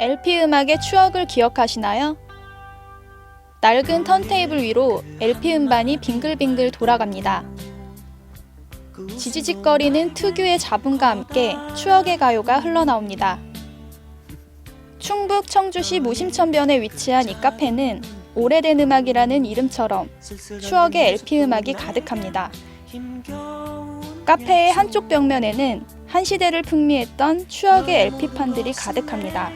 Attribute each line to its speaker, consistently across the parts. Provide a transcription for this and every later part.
Speaker 1: LP 음악의 추억을 기억하시나요? 낡은 턴테이블 위로 LP 음반이 빙글빙글 돌아갑니다. 지지직거리는 특유의 잡음과 함께 추억의 가요가 흘러나옵니다. 충북 청주시 무심천변에 위치한 이 카페는 오래된 음악이라는 이름처럼 추억의 LP 음악이 가득합니다. 카페의 한쪽 벽면에는 한 시대를 풍미했던 추억의 LP판들이 가득합니다.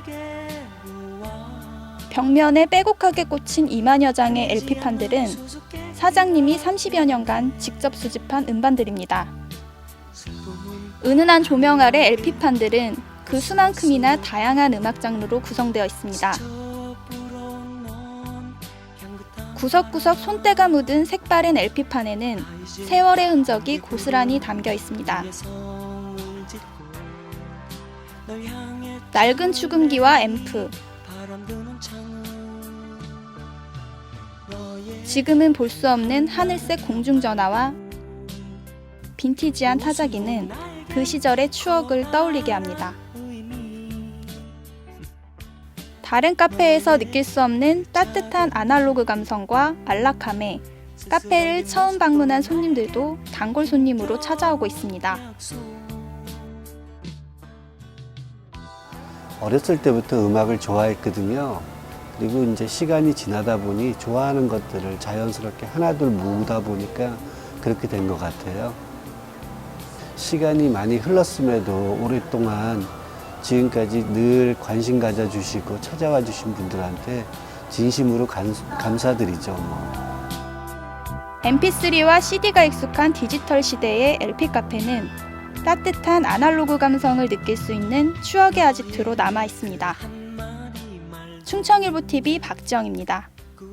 Speaker 1: 벽면에 빼곡하게 꽂힌 2만여 장의 LP판들은 사장님이 30여 년간 직접 수집한 음반들입니다. 은은한 조명 아래 LP판들은 그 수만큼이나 다양한 음악 장르로 구성되어 있습니다. 구석구석 손때가 묻은 색바랜 LP판에는 세월의 흔적이 고스란히 담겨 있습니다. 낡은 축음기와 앰프, 지금은 볼 수 없는 하늘색 공중전화와 빈티지한 타자기는 그 시절의 추억을 떠올리게 합니다. 다른 카페에서 느낄 수 없는 따뜻한 아날로그 감성과 안락함에 카페를 처음 방문한 손님들도 단골 손님으로 찾아오고 있습니다.
Speaker 2: 어렸을 때부터 음악을 좋아했거든요. 그리고 이제 시간이 지나다 보니 좋아하는 것들을 자연스럽게 하나둘 모으다 보니까 그렇게 된 것 같아요. 시간이 많이 흘렀음에도 오랫동안 지금까지 늘 관심 가져주시고 찾아와 주신 분들한테 진심으로 감, 감사드리죠. 뭐.
Speaker 1: MP3와 CD가 익숙한 디지털 시대의 LP 카페는 따뜻한 아날로그 감성을 느낄 수 있는 추억의 아지트로 남아 있습니다. 충청일보 TV 박지영입니다.
Speaker 3: 그